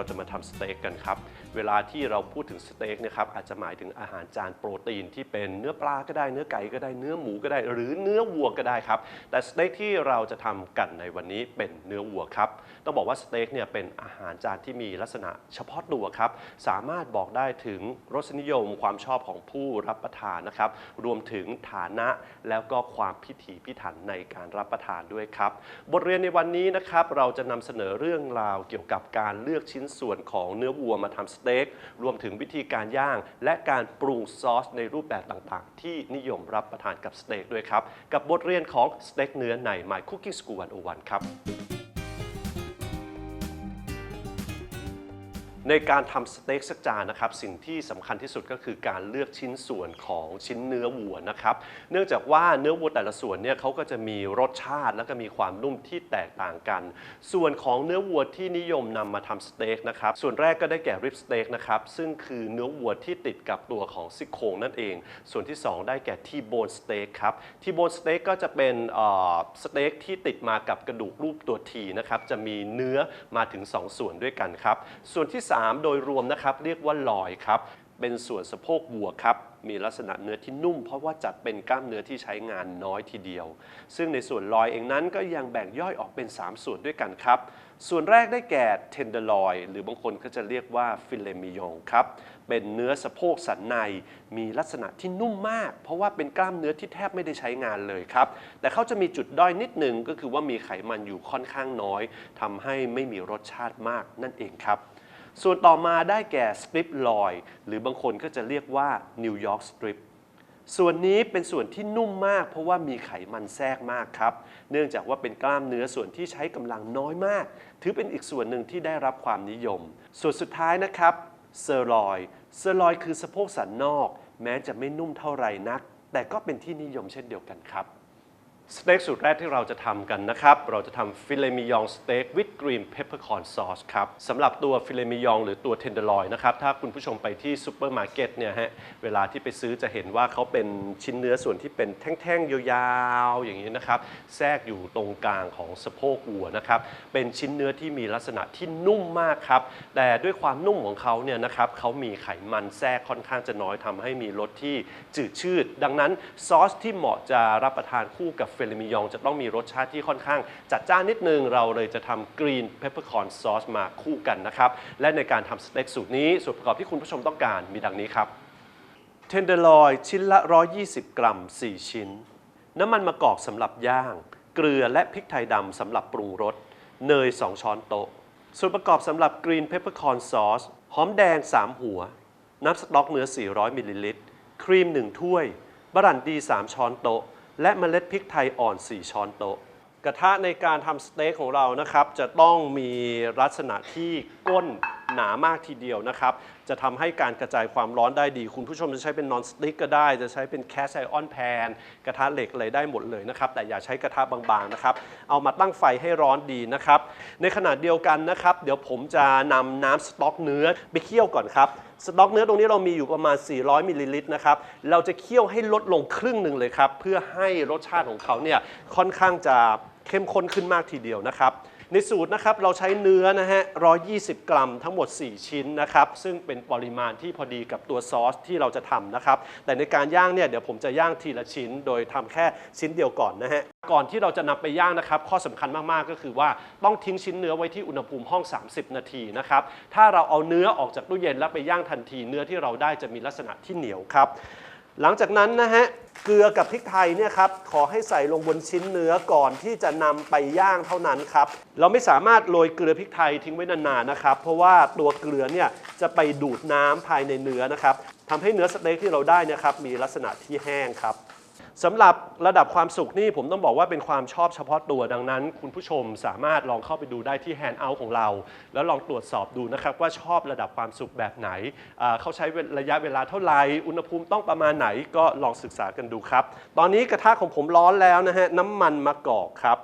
เราจะมาทำสเต็กกันครับ เวลาที่เราพูดถึงสเต็กนะครับอาจจะหมายถึงอาหารจานโปรตีนที่เป็นเนื้อปลาก็ได้เนื้อไก่ก็ได้เนื้อหมูก็ได้ หรือเนื้อวัวก็ได้ครับ แต่สเต็กที่เราจะทำกันในวันนี้เป็นเนื้อวัวครับต้องบอกว่าสเต็กเนี่ยเป็นอาหารจานที่มีลักษณะเฉพาะตัวครับสามารถบอกได้ถึงรสนิยมความชอบของผู้รับประทานนะครับรวมถึงฐานะแล้วก็ความพิถีพิถันในการรับประทานด้วยครับบทเรียนในวันนี้นะครับเราจะนำเสนอเรื่องราวเกี่ยวกับการเลือกชิ้นส่วนของเนื้อวัวมาทำสต็กรวมถึงวิธีการย่าง และการปรุงซอสในรูปแบบต่างๆ ที่นิยมรับประทานกับสเต็กด้วยครับ กับบทเรียนของสเต็กเนื้อใน My Cooking School 101 ครับ ในการทำสเต็กสักจานนะครับสิ่งที่สำคัญที่สุดก็คือการเลือกชิ้นส่วนของชิ้นเนื้อวัวนะครับเนื่องจากว่าเนื้อวัวแต่ละส่วนเนี่ยเขาก็จะมีรสชาติ และก็มีความนุ่มที่แตกต่างกัน ส่วนของเนื้อวัวที่นิยมนำมาทำสเต็กนะครับส่วนแรกก็ได้แก่ริบสเต็กนะครับซึ่งคือเนื้อวัวที่ติดกับตัวของซี่โครงนั่นเอง ส่วนที่สองได้แก่ทีโบนสเต็กครับทีโบนสเต็กก็จะเป็นสเต็กที่ติดมากับกระดูกรูปตัวทีนะครับจะมีเนื้อมาถึง 2 ส่วนด้วยกันครับส่วนที่3โดยรวมนะครับ เรียกว่าลอยครับ เป็นส่วนสะโพกวัวครับ มีลักษณะเนื้อที่นุ่ม เพราะว่าจัดเป็นกล้ามเนื้อที่ใช้งานน้อยทีเดียว ซึ่งในส่วนลอยเองนั้นก็ยังแบ่งย่อยออกเป็น 3 ส่วนด้วยกันครับ ส่วนแรกได้แก่เทนเดอร์ลอย หรือบางคนก็จะเรียกว่าฟิเลมิยองครับ เป็นเนื้อสะโพกสันใน มีลักษณะที่นุ่มมาก เพราะว่าเป็นกล้ามเนื้อที่แทบไม่ได้ใช้งานเลยครับ แต่เขาจะมีจุดด้อยนิดหนึ่งก็คือว่ามีไขมันอยู่ค่อนข้างน้อยทำให้ไม่มีรสชาติมากนั่นเองครับ ส่วนต่อมาได้แก่สตริปลอยหรือบางคนก็จะเรียกว่านิวยอร์กสตริปส่วนนี้เป็นส่วนที่นุ่มมาก เพราะว่ามีไขมันแทรกมากครับ เนื่องจากว่าเป็นกล้ามเนื้อส่วนที่ใช้กำลังน้อยมาก ถือเป็นอีกส่วนหนึ่งที่ได้รับความนิยม ส่วนสุดท้ายนะครับเซอร์ลอยเซอร์ลอยคือสะโพกสันนอก แม้จะไม่นุ่มเท่าไหร่นัก แต่ก็เป็นที่นิยมเช่นเดียวกันครับ สเต็กสูตรแรกที่เราจะทำกันนะครับ เราจะทำฟิเลมิยองสเต็กวิดกรีนเพปเปอร์คอนซอสครับสำหรับตัวฟิเลมิยองหรือตัวเทนเดอร์ลอยนะครับ ถ้าคุณผู้ชมไปที่ซูเปอร์มาร์เก็ตเนี่ยฮะ เวลาที่ไปซื้อจะเห็นว่าเขาเป็นชิ้นเนื้อส่วนที่เป็นแท่งๆ ยาวๆ อย่างนี้นะครับ แทรกอยู่ตรงกลางของสะโพกวัวนะครับ เป็นชิ้นเนื้อที่มีลักษณะที่นุ่มมากครับ แต่ด้วยความนุ่มของเขาเนี่ยนะครับเขามีไขมันแทรกค่อนข้างจะน้อยทำให้มีรสที่จืดชืด ดังนั้นซอสที่เหมาะจะรับประทานคู่กับเฟลมิยองจะต้องมีรสชาติที่ค่อนข้างจัดจ้านนิดนึง เราเลยจะทำกรีนเพปเปอร์คอนซอสมาคู่กันนะครับ และในการทำสเต็กสูตรนี้ส่วนประกอบที่คุณผู้ชมต้องการมีดังนี้ครับเทนเดอร์ลอยชิ้นละ 120 กรัม 4 ชิ้น น้ำมันมะกอกสำหรับย่าง เกลือและพริกไทยดำสำหรับปรุงรส เนย 2 ช้อนโต๊ะ ส่วนประกอบสำหรับกรีนเพปเปอร์คอนซอสหอมแดง 3 หัว น้ำสต๊อกเนื้อ 400 มิลลิลิตร ครีม 1 ถ้วย บรันดี 3 ช้อนโต๊ะ และเมล็ดพริกไทยอ่อน 4 ช้อนโต๊ะ กระทะในการทำสเต็กของเรานะครับ จะต้องมีลักษณะที่ก้นหนามากทีเดียวนะครับ จะทำให้การกระจายความร้อนได้ดี คุณผู้ชมจะใช้เป็นนอนสติ๊กก็ได้ จะใช้เป็นแคสไอออนแพนกระทะเหล็กอะไรได้หมดเลยนะครับ แต่อย่าใช้กระทะบางๆนะครับ เอามาตั้งไฟให้ร้อนดีนะครับ ในขณะเดียวกันนะครับ เดี๋ยวผมจะนำน้ำสต๊อกเนื้อไปเคี่ยวก่อนครับ สต๊อกเนื้อตรงนี้เรามีอยู่ประมาณ 400มิลลิลิตรนะครับ เราจะเคี่ยวให้ลดลงครึ่งหนึ่งเลยครับ เพื่อให้รสชาติของเขาเนี่ยค่อนข้างจะเข้มข้นขึ้นมากทีเดียวนะครับ ในสูตรนะครับเราใช้เนื้อนะฮะ 120 กรัมทั้งหมด 4 ชิ้นนะครับ ซึ่งเป็นปริมาณที่พอดีกับตัวซอสที่เราจะทำนะครับ แต่ในการย่างเนี่ยเดี๋ยวผมจะย่างทีละชิ้น โดยทำแค่ชิ้นเดียวก่อนนะฮะ ก่อนที่เราจะนำไปย่างนะครับ ข้อสำคัญมากๆก็คือว่าต้องทิ้งชิ้นเนื้อไว้ที่อุณหภูมิห้อง 30 นาทีนะครับ ถ้าเราเอาเนื้อออกจากตู้เย็นแล้วไปย่างทันที เนื้อที่เราได้จะมีลักษณะที่เหนียวครับ หลังจากนั้นนะฮะเกลือกับพริกไทยเนี่ยครับขอให้ใส่ลงบนชิ้นเนื้อก่อนที่จะนำไปย่างเท่านั้นครับเราไม่สามารถโรยเกลือพริกไทยทิ้งไว้นานๆนะครับเพราะว่าตัวเกลือเนี่ยจะไปดูดน้ำภายในเนื้อนะครับทำให้เนื้อสเต็กที่เราได้นะครับมีลักษณะที่แห้งครับ สำหรับระดับความสุขนี่ผมต้องบอกว่าเป็นความชอบเฉพาะตัวดังนั้น คุณผู้ชมสามารถลองเข้าไปดูได้ที่แฮนด์เอาของเรา แล้วลองตรวจสอบดูนะครับว่าชอบระดับความสุขแบบไหน เขาใช้ระยะเวลาเท่าไหร่อุณหภูมิต้องประมาณไหนก็ลองศึกษากันดูครับ ตอนนี้กระทะของผมร้อนแล้วนะฮะน้ำมันมะกอกครับ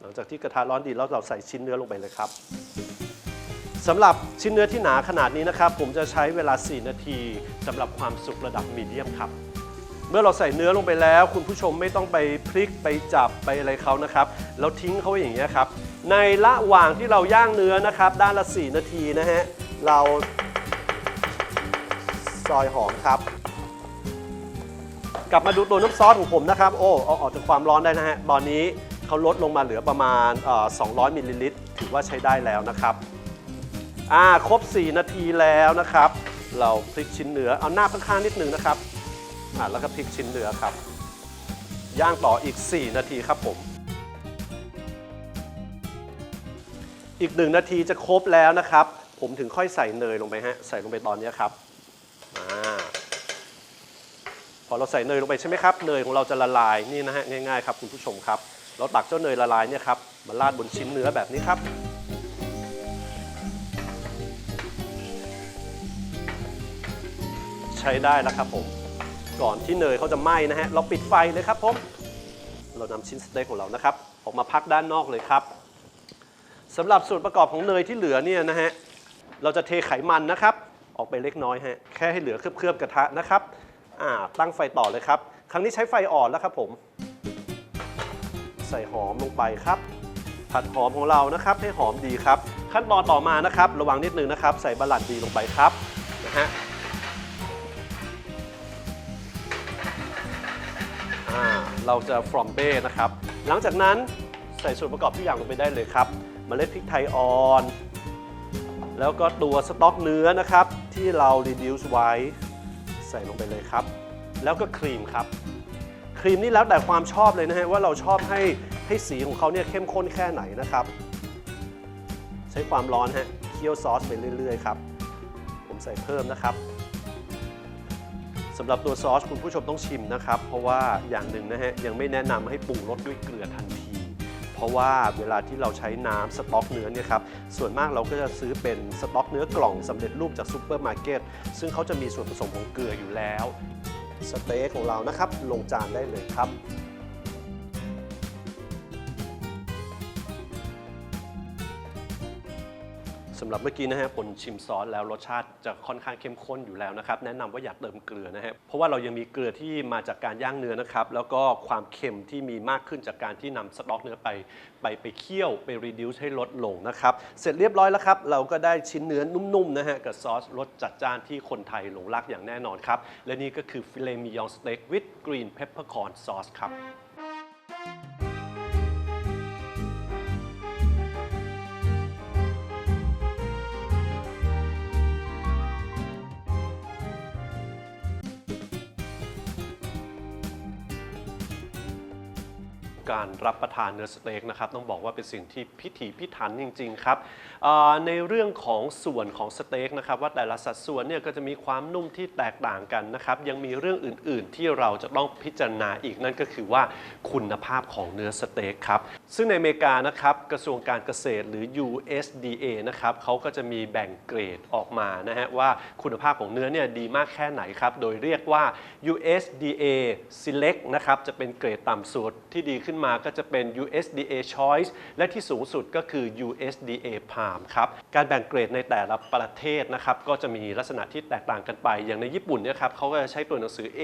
หลังจากที่กระทะร้อนดีแล้วเราใส่ชิ้นเนื้อลงไปเลยครับสำหรับชิ้นเนื้อที่หนาขนาดนี้นะครับผมจะใช้เวลา 4 นาทีสำหรับความสุกระดับมีเดียมครับ เมื่อเราใส่เนื้อลงไปแล้ว คุณผู้ชมไม่ต้องไปพลิกไปจับไปอะไรเขานะครับเราทิ้งเขาไว้อย่างนี้ยครับ ในระหว่างที่เราย่างเนื้อนะครับ ด้านละ 4 นาทีนะฮะ เราซอยหอมครับ กลับมาดูตัวน้ำซอสของผมนะครับ โอ้เอาออกจากความร้อนได้นะฮะ ตอนนี้เขาลดลงมาเหลือประมาณเอ่อ200 มิลลิลิตร ถือว่าใช้ได้แล้วนะครับ อ่า ครบ 4 นาทีแล้วนะครับ เราพลิกชิ้นเนื้อ เอาหน้าข้างๆนิดนึงนะครับ อ่าแล้วก็พลิกชิ้นเนื้อครับ ย่างต่ออีก 4 นาทีครับผม อีก 1 นาทีจะครบแล้วนะครับ ผมถึงค่อยใส่เนยลงไปฮะ ใส่ลงไปตอนนี้ครับอพอเราใส่เนยลงไปใช่ไหมครับ เนยของเราจะละลายนี่นะฮะง่ายๆครับคุณผู้ชมครับ เราตักเจ้าเนยละลายเนี่ยครับมาราดบนชิ้นเนื้อแบบนี้ครับใช้ได้แล้วครับผม ก่อนที่เนยเขาจะไหม้นะฮะ เราปิดไฟเลยครับผม เรานำชิ้นสเต็กของเรานะครับ ออกมาพักด้านนอกเลยครับสำหรับส่วนประกอบของเนยที่เหลือเนี่ยนะฮะ เราจะเทไขมันนะครับ ออกไปเล็กน้อยฮะ แค่ให้เหลือเคลือบๆกระทะนะครับ อ่า ตั้งไฟต่อเลยครับ ครั้งนี้ใช้ไฟอ่อนแล้วครับผม ใส่หอมลงไปครับ ผัดหอมของเรานะครับ ให้หอมดีครับ ขั้นตอนต่อมานะครับ ระวังนิดนึงนะครับ ใส่บะหลั่นดีลงไปครับ นะฮะ อ่าเราจะฟรอมเบ้นะครับ หลังจากนั้นใส่ส่วนประกอบทุกอย่างลงไปได้เลยครับเมล็ดพริกไทยอ่อน แล้วก็ตัวสต๊อกเนื้อนะครับ ที่เรา reduce ไว้ใส่ลงไปเลยครับ แล้วก็ครีมครับ ครีมนี่แล้วแต่ความชอบเลยนะฮะว่าเราชอบให้ให้สีของเขาเนี่ยเข้มข้นแค่ไหนนะครับ ใช้ความร้อนฮะเคี่ยวซอสไปเรื่อยๆครับ ผมใส่เพิ่มนะครับ สำหรับตัวซอสคุณผู้ชมต้องชิมนะครับ เพราะว่าอย่างหนึ่งนะฮะยังไม่แนะนำให้ปรุงรสด้วยเกลือทันที เพราะว่าเวลาที่เราใช้น้ำสต๊อกเนื้อเนี่ยครับส่วนมากเราก็จะซื้อเป็นสต๊อกเนื้อกล่องสำเร็จรูปจากซูเปอร์มาร์เก็ตซึ่งเขาจะมีส่วนผสมของเกลืออยู่แล้ว สเต๊กของเรานะครับลงจานได้เลยครับ สำหรับเมื่อกี้นะฮะผลชิมซอสแล้วรสชาติจะค่อนข้างเข้มข้นอยู่แล้วนะครับ แนะนำว่าอยากเติมเกลือนะฮะเพราะว่าเรายังมีเกลือที่มาจากการย่างเนื้อนะครับ แล้วก็ความเค็มที่มีมากขึ้นจากการที่นำสต๊อกเนื้อไป ไปไปเคี่ยวไปรีดิวให้ลดลงนะครับ เสร็จเรียบร้อยแล้วครับ เราก็ได้ชิ้นเนื้อนุ่มๆนะฮะกับซอสรสจัดจ้านที่คนไทยหลงรักอย่างแน่นอนครับ และนี่ก็คือฟิเลมิยองสเต็กวิดกรีนเพปเปอร์คอนซอสครับ การรับประทานเนื้อสเต็กนะครับต้องบอกว่าเป็นสิ่งที่พิถีพิถันจริง ๆ ครับในเรื่องของส่วนของสเต็กนะครับว่าแต่ละสัดส่วนเนี่ยก็จะมีความนุ่มที่แตกต่างกันนะครับยังมีเรื่องอื่น ๆ ที่เราจะต้องพิจารณาอีกนั่นก็คือว่าคุณภาพของเนื้อสเต็กครับซึ่งในอเมริกานะครับกระทรวงการเกษตรหรือ USDA นะครับเขาก็จะมีแบ่งเกรดออกมานะฮะว่าคุณภาพของเนื้อเนี่ยดีมากแค่ไหนครับโดยเรียกว่า USDA Select นะครับจะเป็นเกรดต่ำสุดที่ดีขึ้นมาก็จะเป็น USDA Choice และที่สูงสุดก็คือ USDA Palm ครับ การแบ่งเกรดในแต่ละประเทศนะครับก็จะมีลักษณะที่แตกต่างกันไป อย่างในญี่ปุ่นเนี่ยครับเขาก็จะใช้ตัวหนังสือ A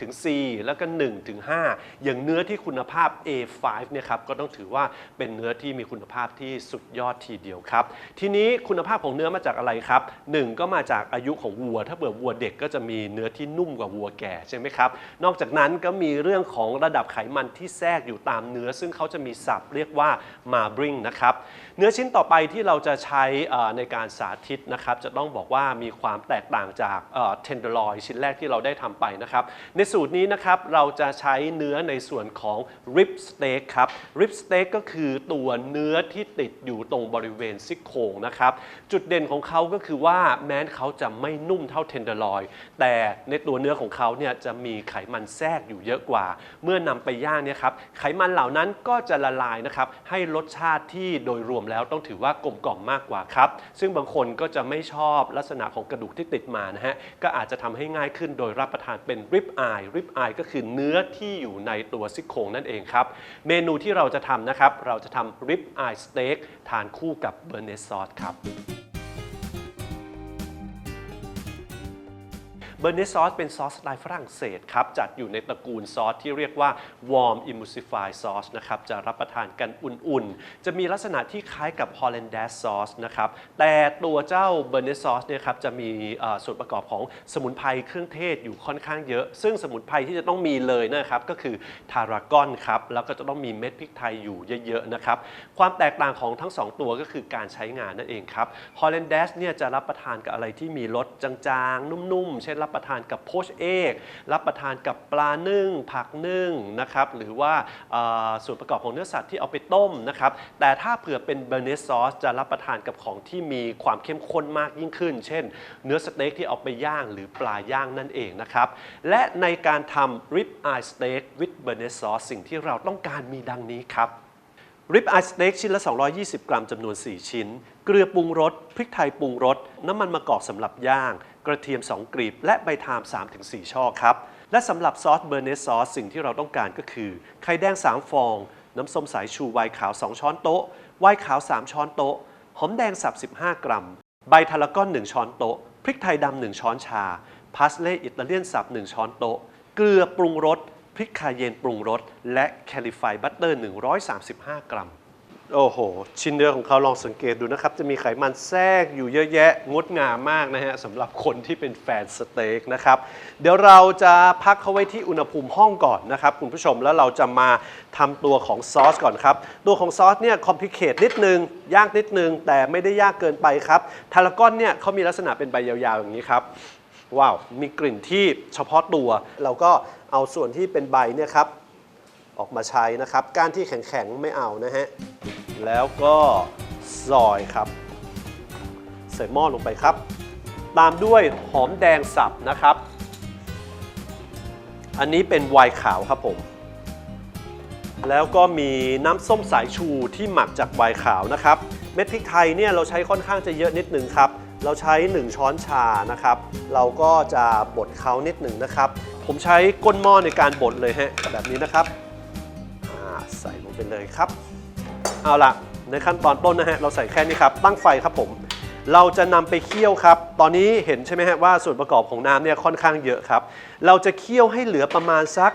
ถึง C แล้วก็1ถึง5อย่างเนื้อที่คุณภาพ A5 เนี่ยครับก็ต้องถือว่าเป็นเนื้อที่มีคุณภาพที่สุดยอดทีเดียวครับ ทีนี้คุณภาพของเนื้อมาจากอะไรครับ1ก็มาจากอายุของวัว ถ้าเผื่อวัวเด็กก็จะมีเนื้อที่นุ่มกว่าวัวแก่ใช่ไหมครับนอกจากนั้นก็มีเรื่องของระดับไขมันที่แทรกอยู่ตามเนื้อ ซึ่งเขาจะมีศัพท์เรียกว่ามาบริงนะครับเนื้อชิ้นต่อไปที่เราจะใช้ในการสาธิตนะครับจะต้องบอกว่ามีความแตกต่างจากเทนเดอร์ลอยชิ้นแรกที่เราได้ทำไปนะครับในสูตรนี้นะครับเราจะใช้เนื้อในส่วนของ rib steak ครับ rib steak ก็คือตัวเนื้อที่ติดอยู่ตรงบริเวณซี่โครงนะครับจุดเด่นของเขาก็คือว่าแม้นเขาจะไม่นุ่มเท่าเทนเดอร์ลอยแต่ในตัวเนื้อของเขาเนี่ยจะมีไขมันแทรกอยู่เยอะกว่า เมื่อนำไปย่างเนี่ยครับไขมันเหล่านั้นก็จะละลายนะครับให้รสชาติที่โดยรวมแล้วต้องถือว่ากลมกล่อมมากกว่าครับ ซึ่งบางคนก็จะไม่ชอบลักษณะของกระดูกที่ติดมานะฮะก็อาจจะทำให้ง่ายขึ้นโดยรับประทานเป็น rib eye rib eye ก็คือเนื้อที่อยู่ในตัวซี่โครงนั่นเองครับ เมนูที่เราจะทำนะครับ เราจะทำ rib eye steak ทานคู่กับเบอร์เนสซอสครับ เบอร์เนซอสเป็นซอสสไตล์ฝรั่งเศสครับ จัดอยู่ในตระกูลซอสที่เรียกว่า warm emulsified sauce นะครับ จะรับประทานกันอุ่นๆ จะมีลักษณะที่คล้ายกับ hollandaise sauce นะครับ แต่ตัวเจ้าเบอร์เนซอสเนี่ยครับจะมีส่วนประกอบของสมุนไพรเครื่องเทศอยู่ค่อนข้างเยอะ ซึ่งสมุนไพรที่จะต้องมีเลยนะครับ ก็คือทารากอนครับ แล้วก็จะต้องมีเม็ดพริกไทยอยู่เยอะๆนะครับ ความแตกต่างของทั้งสองตัวก็คือการใช้งานนั่นเองครับ hollandaise เนี่ยจะรับประทานกับอะไรที่มีรสจางๆ นุ่มๆ เช่นรับประทานกับโพชเอกรับประทานกับปลานึ่ง ผักนึ่งนะครับหรือว่าส่วนประกอบของเนื้อสัตว์ที่เอาไปต้มนะครับแต่ถ้าเผื่อเป็นเบเนซอสจะรับประทานกับของที่มีความเข้มข้นมากยิ่งขึ้น เช่น เนื้อสเต็กที่เอาไปย่างหรือปลาย่างนั่นเองนะครับและในการทำ rib eye steak with b e a r n e s sauce สิ่งที่เราต้องการมีดังนี้ครับริบอายสเต็กชิ้นละ 220 กรัมจำนวน 4 ชิ้น เกลือปรุงรส พริกไทยปรุงรส น้ำมันมะกอกสำหรับย่าง กระเทียม 2 กลีบ และใบทาม 3-4 ช่อครับ และสำหรับซอสเบอร์เนสซอสสิ่งที่เราต้องการก็คือ ไข่แดง 3 ฟอง น้ำส้มสายชูไวน์ขาว 2 ช้อนโต๊ะไวน์ขาว 3 ช้อนโต๊ะ หอมแดงสับ 15 กรัม ใบทาราก้อน 1 ช้อนโต๊ะ พริกไทยดำ 1 ช้อนชา พาสเล่อิตาเลียนสับ 1 ช้อนโต๊ะ เกลือปรุงรส พริกคาเยนปรุงรส และแคลิฟายบัตเตอร์ 135 กรัม โอ้โห ชิ้นเนื้อของเขาลองสังเกตดูนะครับ จะมีไขมันแทรกอยู่เยอะแยะ งดงามมากนะฮะสำหรับคนที่เป็นแฟนสเต็กนะครับ เดี๋ยวเราจะพักเขาไว้ที่อุณหภูมิห้องก่อนนะครับ คุณผู้ชมแล้วเราจะมาทำตัวของซอสก่อนครับ ตัวของซอสเนี่ยคอมพลิเคทนิดนึง ยากนิดนึง แต่ไม่ได้ยากเกินไปครับทารากอนเนี่ยเขามีลักษณะเป็นใบยาวๆอย่างนี้ครับว้าวมีกลิ่นที่เฉพาะตัว เราก็เอาส่วนที่เป็นใบเนี่ยครับ ออกมาใช้นะครับ ก้านที่แข็งๆไม่เอานะฮะ แล้วก็ซอยครับ ใส่หม้อลงไปครับ ตามด้วยหอมแดงสับนะครับ อันนี้เป็นไวน์ขาวครับผม แล้วก็มีน้ำส้มสายชูที่หมักจากไวน์ขาวนะครับ เม็ดพริกไทยเนี่ยเราใช้ค่อนข้างจะเยอะนิดนึงครับเราใช้ 1 ช้อนชานะครับ เราก็จะบดเขานิดหนึ่งนะครับ ผมใช้ก้นหม้อในการบดเลยฮะแบบนี้นะครับ เลยครับ เอาละในขั้นตอนต้นนะฮะเราใส่แค่นี้ครับ ตั้งไฟครับผม เราจะนำไปเคี่ยวครับ ตอนนี้เห็นใช่ไหมฮะว่าส่วนประกอบของน้ำเนี่ยค่อนข้างเยอะครับ เราจะเคี่ยวให้เหลือประมาณสัก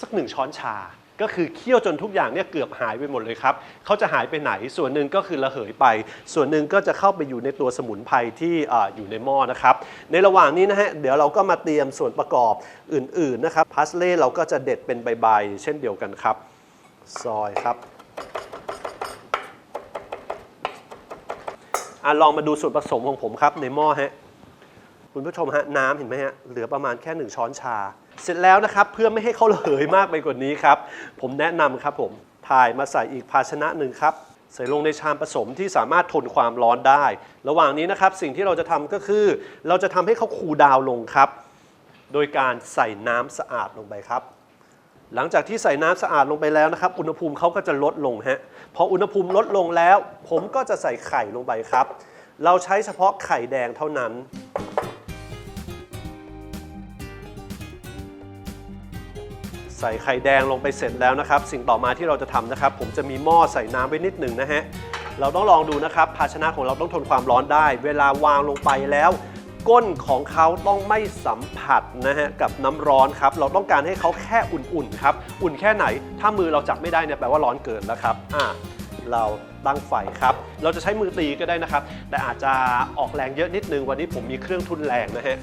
สักหนึ่งช้อนชา ก็คือเคี่ยวจนทุกอย่างเนี่ยเกือบหายไปหมดเลยครับเขาจะหายไปไหน ส่วนหนึ่งก็คือระเหยไป ส่วนหนึ่งก็จะเข้าไปอยู่ในตัวสมุนไพรที่ออยู่ในหม้อนะครับ ในระหว่างนี้นะฮะ เดี๋ยวเราก็มาเตรียมส่วนประกอบอื่นๆนะครับ พาสเล่เราก็จะเด็ดเป็นใบๆ เช่นเดียวกันครับ ซอยครับอลองมาดูส่วนผสมของผมครับในหม้อฮะคุณผู้ชมฮะน้ำเห็นไหมฮะเหลือประมาณแค่ 1 ช้อนชา เสร็จแล้วนะครับ เพื่อไม่ให้เขาระเหยมากไปกว่านี้ครับ ผมแนะนำครับผมถ่ายมาใส่อีกภาชนะหนึ่งครับ ใส่ลงในชามผสมที่สามารถทนความร้อนได้ ระหว่างนี้นะครับ สิ่งที่เราจะทำก็คือ เราจะทำให้เขาคูลดาวลงครับ โดยการใส่น้ำสะอาดลงไปครับ หลังจากที่ใส่น้ำสะอาดลงไปแล้วนะครับ อุณหภูมิเขาก็จะลดลงฮะพออุณหภูมิลดลงแล้ว ผมก็จะใส่ไข่ลงไปครับ เราใช้เฉพาะไข่แดงเท่านั้น ใส่ไข่แดงลงไปเสร็จแล้วนะครับ สิ่งต่อมาที่เราจะทำนะครับ ผมจะมีหม้อใส่น้ำไว้นิดหนึ่งนะฮะเราต้องลองดูนะครับ ภาชนะของเราต้องทนความร้อนได้ เวลาวางลงไปแล้ว ก้นของเขาต้องไม่สัมผัสนะฮะกับน้ำร้อนครับ เราต้องการให้เขาแค่อุ่นๆครับ อุ่นแค่ไหน ถ้ามือเราจับไม่ได้เนี่ยแปลว่าร้อนเกินแล้วครับอ่าเราตั้งไฟครับ เราจะใช้มือตีก็ได้นะครับ แต่อาจจะออกแรงเยอะนิดนึง วันนี้ผมมีเครื่องทุนแรงนะฮะ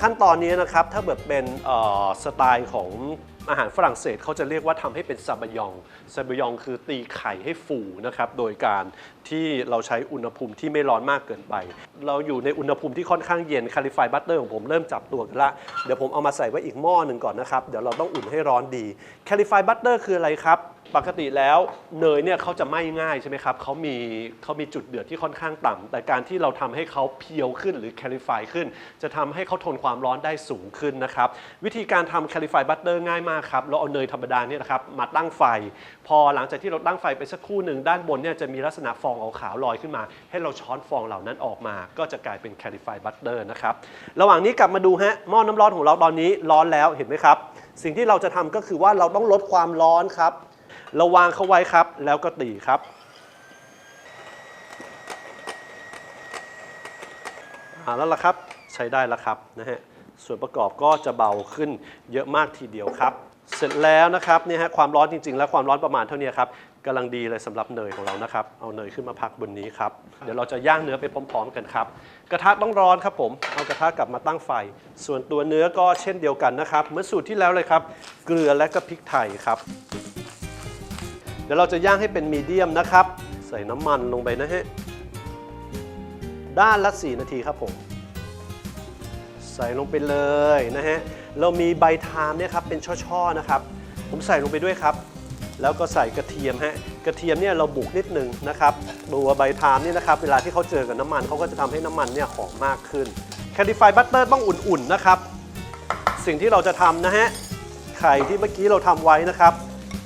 ขั้นตอนนี้นะครับถ้าแบบเป็นสไตล์ของ อาหารฝรั่งเศสเขาจะเรียกว่าทำให้เป็นซาบยองซาบยองคือตีไข่ให้ฟูนะครับ โดยการที่เราใช้อุณหภูมิที่ไม่ร้อนมากเกินไป เราอยู่ในอุณหภูมิที่ค่อนข้างเย็นคาลิฟายบัตเตอร์ของผมเริ่มจับตัวกันละ เดี๋ยวผมเอามาใส่ไว้อีกหม้อหนึ่งก่อนนะครับ เดี๋ยวเราต้องอุ่นให้ร้อนดีคาลิฟายบัตเตอร์คืออะไรครับ ปกติแล้วเนยเนี่ยเขาจะไหม้ง่ายใช่ไหมครับเขามีเขามีจุดเดือดที่ค่อนข้างต่ำแต่การที่เราทำให้เขาเพียวขึ้นหรือแคลิฟายขึ้น จะทำให้เขาทนความร้อนได้สูงขึ้นนะครับ วิธีการทำแคลิฟายบัตเตอร์ง่ายมากครับ เราเอาเนยธรรมดาเนี่ยนะครับมาตั้งไฟ พอหลังจากที่เราตั้งไฟไปสักครู่หนึ่งด้านบนเนี่ยจะมีลักษณะฟองขาวๆลอยขึ้นมา ให้เราช้อนฟองเหล่านั้นออกมา ก็จะกลายเป็นแคลิฟายบัตเตอร์นะครับระหว่างนี้กลับมาดูฮะหม้อน้ำร้อนของเราตอนนี้ร้อนแล้วเห็นไหมครับสิ่งที่เราจะทำก็คือว่าเราต้องลดความร้อนครับ ราวางเขาไว้ครับ แล้วก็ตีครับอาแล้วล่ะครับใช้ได้แล้วครับนะฮะส่วนประกอบก็จะเบาขึ้นเยอะมากทีเดียวครับ เสร็จแล้วนะครับเนี่ยฮะความร้อนจริง ๆ แล้วความร้อนประมาณเท่านี้ครับกำลังดีเลยสำหรับเนยของเรานะครับ เอาเนยขึ้นมาพักบนนี้ครับ เดี๋ยวเราจะย่างเนื้อไปพร้อม ๆ กันครับ กระทะต้องร้อนครับผม เอากระทะกลับมาตั้งไฟ ส่วนตัวเนื้อก็เช่นเดียวกันนะครับ เหมือนสูตรที่แล้วเลยครับ เกลือและก็พริกไทยครับ ดี๋ยวเราจะย่างให้เป็นมีเดียมนะครับ ใส่น้ำมันลงไปนะฮะ ด้านละ 4 นาทีครับผม ใส่ลงไปเลยนะฮะ เรามีใบทามเนี่ยครับเป็นช่อๆนะครับ ผมใส่ลงไปด้วยครับ แล้วก็ใส่กระเทียมฮะ กระเทียมเนี่ยเราบุกนิดนึงนะครับตัวใบทามนี่นะครับ เวลาที่เขาเจอกับน้ำมันเขาก็จะทำให้น้ำมันเนี่ยหอมมากขึ้นแคดิฟายบัตเตอร์ต้องอุ่นๆนะครับ สิ่งที่เราจะทำนะฮะ ไข่ที่เมื่อกี้เราทำไว้นะครับ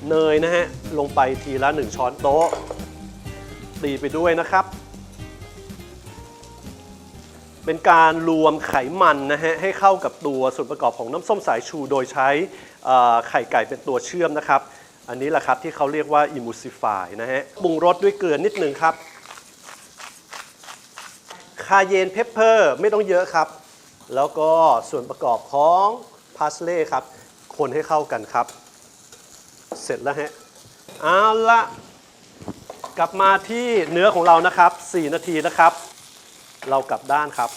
เนยนะฮะ ลงไปทีละ 1 ช้อนโต๊ะ ตีไปด้วยนะครับ เป็นการรวมไขมันนะฮะ ให้เข้ากับตัวส่วนประกอบของน้ำส้มสายชูโดยใช้ไข่ไก่เป็นตัวเชื่อมนะครับ อันนี้แหละครับที่เขาเรียกว่า emulsify นะฮะปรุงรสด้วยเกลือนิดนึงครับคาเยนเพปเปอร์ไม่ต้องเยอะครับ แล้วก็ส่วนประกอบของพาสเล่ครับ คนให้เข้ากันครับ เสร็จแล้วฮะเอาละกลับมาที่เนื้อของเรานะครับ 4 นาทีนะครับ เรากลับด้านครับ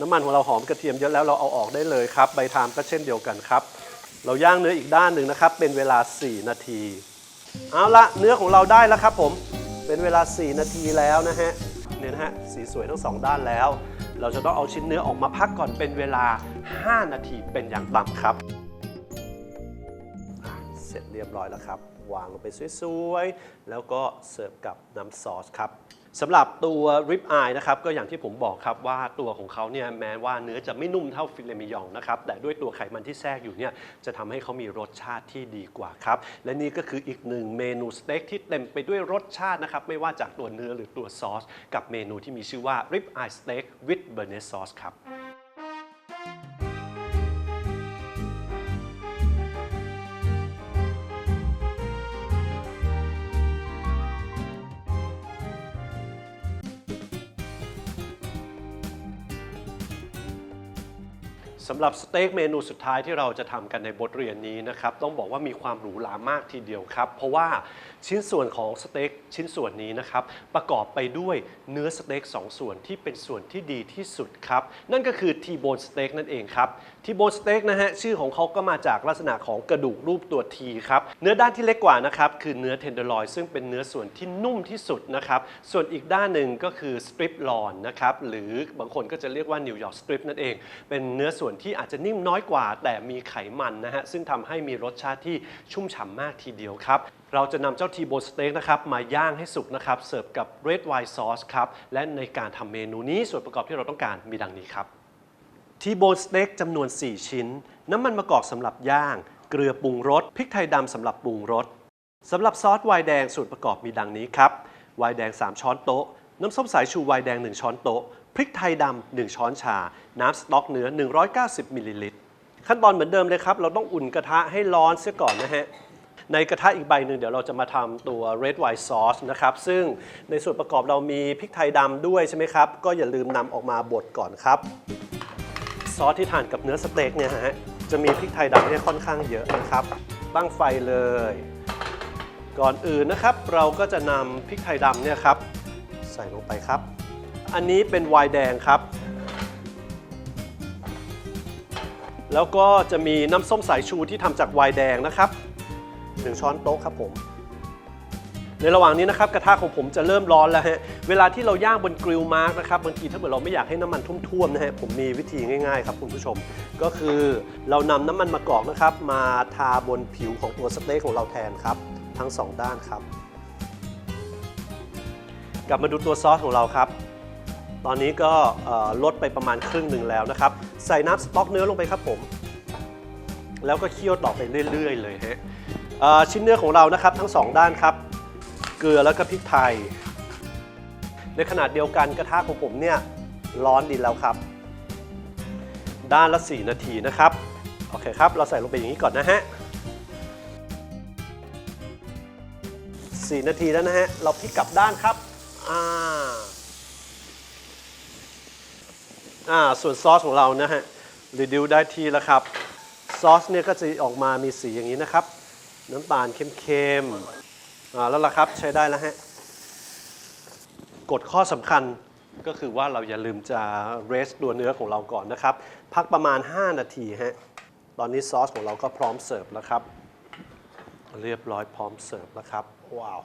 น้ำมันของเราหอมกระเทียมเยอะแล้วเราเอาออกได้เลยครับ ใบทามก็เช่นเดียวกันครับ เราย่างเนื้ออีกด้านหนึ่งนะครับ เป็นเวลา 4 นาทีเอาละเนื้อของเราได้แล้วครับผมเป็นเวลา 4 นาทีแล้วนะฮะเนี่ยนะฮะสีสวยทั้งสองด้านแล้ว เราจะต้องเอาชิ้นเนื้อออกมาพักก่อนเป็นเวลา 5 นาทีเป็นอย่างต่ำครับ เรียบร้อยแล้วครับ วางลงไปสวยๆ แล้วก็เสิร์ฟกับน้ำซอสครับสำหรับตัวริบอายนะครับก็อย่างที่ผมบอกครับว่าตัวของเขาเนี่ยแม้ว่าเนื้อจะไม่นุ่มเท่าฟิเลมิยองนะครับแต่ด้วยตัวไขมันที่แทรกอยู่เนี่ยจะทำให้เขามีรสชาติที่ดีกว่าครับ และนี่ก็คืออีกหนึ่งเมนูสเต็กที่เต็มไปด้วยรสชาตินะครับไม่ว่าจากตัวเนื้อหรือตัวซอส กับเมนูที่มีชื่อว่า rib eye steak with bearnaise sauce ครับ สำหรับสเต็กเมนูสุดท้ายที่เราจะทำกันในบทเรียนนี้นะครับ ต้องบอกว่ามีความหรูหรามากทีเดียวครับ เพราะว่า ชิ้นส่วนของสเต็กชิ้นส่วนนี้นะครับประกอบไปด้วยเนื้อสเต็กสองส่วนที่เป็นส่วนที่ดีที่สุดครับนั่นก็คือทีโบนสเต็กนั่นเองครับทีโบนสเต็กนะฮะชื่อของเขาก็มาจากลักษณะของกระดูกรูปตัวทีครับเนื้อด้านที่เล็กกว่านะครับคือเนื้อเทนเดอร์ลอยซึ่งเป็นเนื้อส่วนที่นุ่มที่สุดนะครับส่วนอีกด้านหนึ่งก็คือสตริปลอนนะครับหรือบางคนก็จะเรียกว่านิวยอร์กสตริปนั่นเอง เป็นเนื้อส่วนที่อาจจะนิ่มน้อยกว่า แต่มีไขมันนะฮะซึ่งทำให้มีรสชาติที่ชุ่มฉ่ำมากทีเดียวครับ เราจะนำเจ้าทีโบนสเต็กนะครับมาย่างให้สุกนะครับ เสิร์ฟกับเรดไวน์ซอสครับ และในการทำเมนูนี้ส่วนประกอบที่เราต้องการมีดังนี้ครับ ทีโบนสเต็กจำนวน 4 ชิ้น น้ำมันมะกอกสำหรับย่าง เกลือปรุงรส พริกไทยดำสำหรับปรุงรสสำหรับซอสไวน์แดงสูตรประกอบมีดังนี้ครับ ไวน์แดง 3 ช้อนโต๊ะ น้ำส้มสายชูไวน์แดง 1 ช้อนโต๊ะ พริกไทยดำ1ช้อนชา น้ำสต๊อกเนื้อ 190มิลลิลิตร ขั้นตอนเหมือนเดิมเลยครับ เราต้องอุ่นกระทะให้ร้อนเสียก่อนนะฮะ ในกระทะอีกใบหนึ่งเดี๋ยวเราจะมาทำตัว red wine sauce นะครับ ซึ่งในส่วนประกอบเรามีพริกไทยดำด้วยใช่ไหมครับ ก็อย่าลืมนำออกมาบดก่อนครับ ซอสที่ทานกับเนื้อสเต็กเนี่ยฮะ จะมีพริกไทยดำเนี่ยค่อนข้างเยอะนะครับ ตั้งไฟเลย ก่อนอื่นนะครับ เราก็จะนำพริกไทยดำเนี่ยครับ ใส่ลงไปครับ อันนี้เป็นไวน์แดงครับแล้วก็จะมีน้ำส้มสายชูที่ทำจากไวน์แดงนะครับ 1 ช้อนโต๊ะครับผม ในระหว่างนี้นะครับกระทะของผมจะเริ่มร้อนแล้วฮะ เวลาที่เราย่างบนกริลมาร์กนะครับบางทีถ้าเกิดเราไม่อยากให้น้ำมันท่วมๆนะฮะผมมีวิธีง่ายๆครับคุณผู้ชม ก็คือเรานำน้ำมันมะกอกนะครับ มาทาบนผิวของตัวสเต็กของเราแทนครับ ทั้งสองด้านครับ กลับมาดูตัวซอสของเราครับตอนนี้ก็ลดไปประมาณครึ่งหนึ่งแล้วนะครับ ใส่น้ำสต๊อกเนื้อลงไปครับผม แล้วก็เคี่ยวต่อไปเรื่อย ๆ เลยฮะ ชิ้นเนื้อของเรานะครับทั้งสองด้านครับ เกลือแล้วก็พริกไทย ในขณะเดียวกันกระทะของผมเนี่ยร้อนดีแล้วครับ ด้านละ 4 นาทีนะครับ โอเคครับ เราใส่ลงไปอย่างนี้ก่อนนะฮะ4นาทีแล้วนะฮะ เราพลิกกลับด้านครับ อ่า อ่า ส่วนซอสของเรานะฮะรีดิวได้ทีแล้วครับ ซอสเนี่ยก็จะออกมามีสีอย่างนี้นะครับ น้ำตาลเค็มๆอ่าแล้วล่ะครับใช้ได้แล้วฮะกฎข้อสำคัญก็คือว่าเราอย่าลืมจะเรสตัวเนื้อของเราก่อนนะครับ พักประมาณ 5 นาทีฮะตอนนี้ซอสของเราก็พร้อมเสิร์ฟแล้วครับ เรียบร้อยพร้อมเสิร์ฟแล้วครับ ว้าว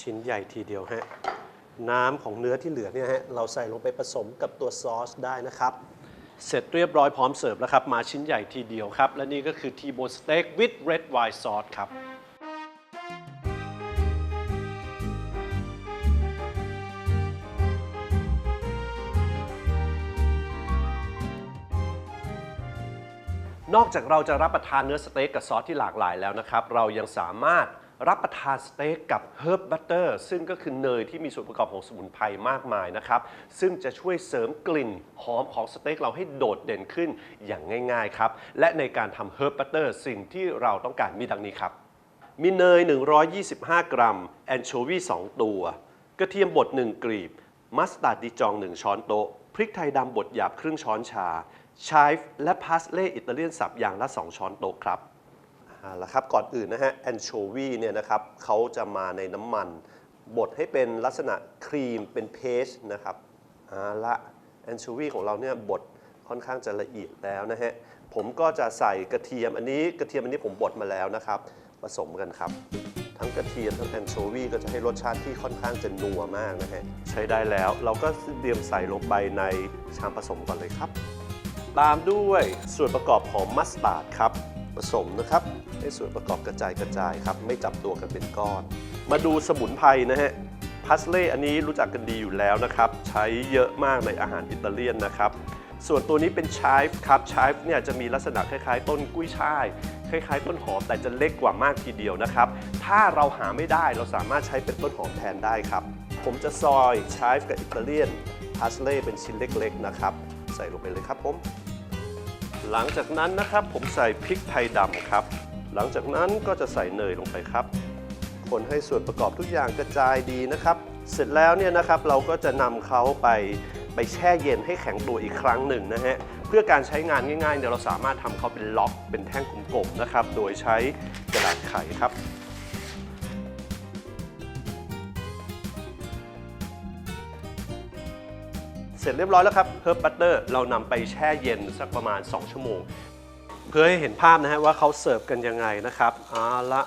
ชิ้นใหญ่ทีเดียวฮะน้ำของเนื้อที่เหลือเนี่ยฮะเราใส่ลงไปผสมกับตัวซอสได้นะครับ เสร็จเรียบร้อยพร้อมเสิร์ฟแล้วครับ มาชิ้นใหญ่ทีเดียวครับ และนี่ก็คือ T-bone steak with red wine sauce ครับนอกจากเราจะรับประทานเนื้อสเต็กกับซอสที่หลากหลายแล้วนะครับ เรายังสามารถ รับประทานสเต็กกับเฮิร์บบัตเตอร์ซึ่งก็คือเนยที่มีส่วนประกอบของสมุนไพรมากมายนะครับ ซึ่งจะช่วยเสริมกลิ่นหอมของสเต็กเราให้โดดเด่นขึ้นอย่างง่าย ๆ ครับ และในการทำเฮิร์บบัตเตอร์สิ่งที่เราต้องการมีดังนี้ครับ มีเนย 125 กรัม แอนโชวี 2 ตัว กระเทียมบด 1 กลีบ มัสตาร์ดดิจอง 1 ช้อนโต๊ะ พริกไทยดำบดหยาบครึ่งช้อนชาชายฟ์และพาสเล่อิตาเลียนสับอย่างละ 2 ช้อนโต๊ะครับ เอาละครับก่อนอื่นนะฮะแอนโชวีเนี่ยนะครับเขาจะมาในน้ำมัน บดให้เป็นลักษณะครีมเป็นเพสนะครับเอาละแอนโชวีของเราเนี่ยบดค่อนข้างจะละเอียดแล้วนะฮะผมก็จะใส่กระเทียมอันนี้กระเทียมอันนี้ผมบดมาแล้วนะครับ ผสมกันครับ ทั้งกระเทียมทั้งแอนโชวีก็จะให้รสชาติที่ค่อนข้างจะนัวมากนะฮะใช้ได้แล้วเราก็เตรียมใส่ลงไปในชามผสมก่อนเลยครับ ตามด้วยส่วนประกอบของมัสตาร์ดครับ สมนะครับให้ส่วนประกอบกระจายกระจายครับ ไม่จับตัวกันเป็นก้อน มาดูสมุนไพรนะฮะพัสเล่อันนี้รู้จักกันดีอยู่แล้วนะครับ ใช้เยอะมากในอาหารอิตาเลียนนะครับ ส่วนตัวนี้เป็นชายฟ์ครับชายฟ์เนี่ยจะมีลักษณะคล้ายๆ ต้นกุ้ยช่าย คล้ายๆ ต้นหอมแต่จะเล็กกว่ามากทีเดียวนะครับ ถ้าเราหาไม่ได้เราสามารถใช้เป็นต้นหอมแทนได้ครับ ผมจะซอยชายฟ์กับอิตาเลียนพาสเล่เป็นชิ้นเล็กๆนะครับ ใส่ลงไปเลยครับผม หลังจากนั้นนะครับผมใส่พริกไทยดำครับ หลังจากนั้นก็จะใส่เนยลงไปครับ คนให้ส่วนประกอบทุกอย่างกระจายดีนะครับ เสร็จแล้วเนี่ยนะครับเราก็จะนำเขาไปไปแช่เย็นให้แข็งตัวอีกครั้งหนึ่งนะฮะเพื่อการใช้งานง่ายๆเนี่ยเราสามารถทำเขาเป็นล็อกเป็นแท่งกลมๆนะครับ โดยใช้กระดาษไขครับ เสร็จเรียบร้อยแล้วครับเฮิร์บบัตเตอร์เรานำไปแช่เย็นสักประมาณ 2 ชั่วโมง เพื่อให้เห็นภาพนะฮะว่าเขาเสิร์ฟกันยังไงนะครับเอาละ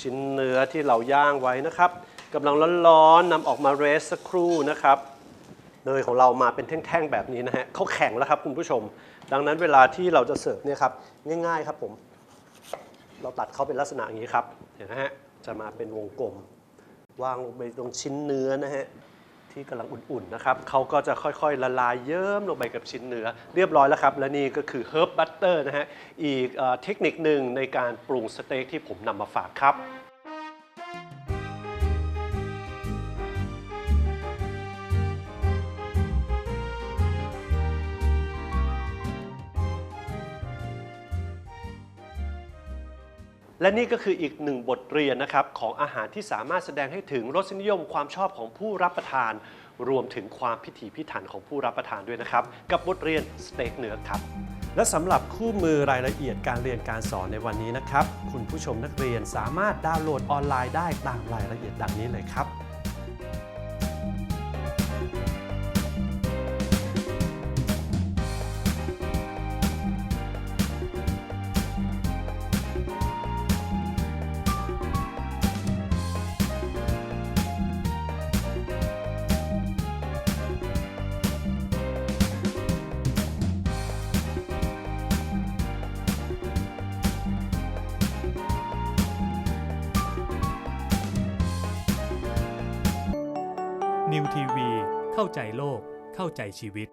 ชิ้นเนื้อที่เราย่างไว้นะครับกำลังร้อนๆนำออกมาเรสสักครู่นะครับเนยของเรามาเป็นแท่งๆแบบนี้นะฮะเขาแข็งแล้วครับคุณผู้ชม ดังนั้นเวลาที่เราจะเสิร์ฟเนี่ยครับง่ายๆครับผม เราตัดเขาเป็นลักษณะอย่างนี้ครับเห็นนะฮะจะมาเป็นวงกลม วางลงไปตรงชิ้นเนื้อนะฮะ ที่กำลังอุ่นๆนะครับเขาก็จะค่อยๆ ละลายเยิ้มลงไปกับชิ้นเนื้อ เรียบร้อยแล้วครับ และนี่ก็คือเฮิร์บบัตเตอร์นะฮะอีกเอ่อเทคนิคหนึ่งในการปรุงสเต็กที่ผมนำมาฝากครับ และนี่ก็คืออีกหนึ่งบทเรียนนะครับ ของอาหารที่สามารถแสดงให้ถึงรสนิยมความชอบของผู้รับประทาน รวมถึงความพิถีพิถันของผู้รับประทานด้วยนะครับ กับบทเรียนสเต็กเนื้อครับ และสำหรับคู่มือรายละเอียดการเรียนการสอนในวันนี้นะครับ คุณผู้ชมนักเรียนสามารถดาวน์โหลดออนไลน์ได้ตามรายละเอียดดังนี้เลยครับ ชีวิต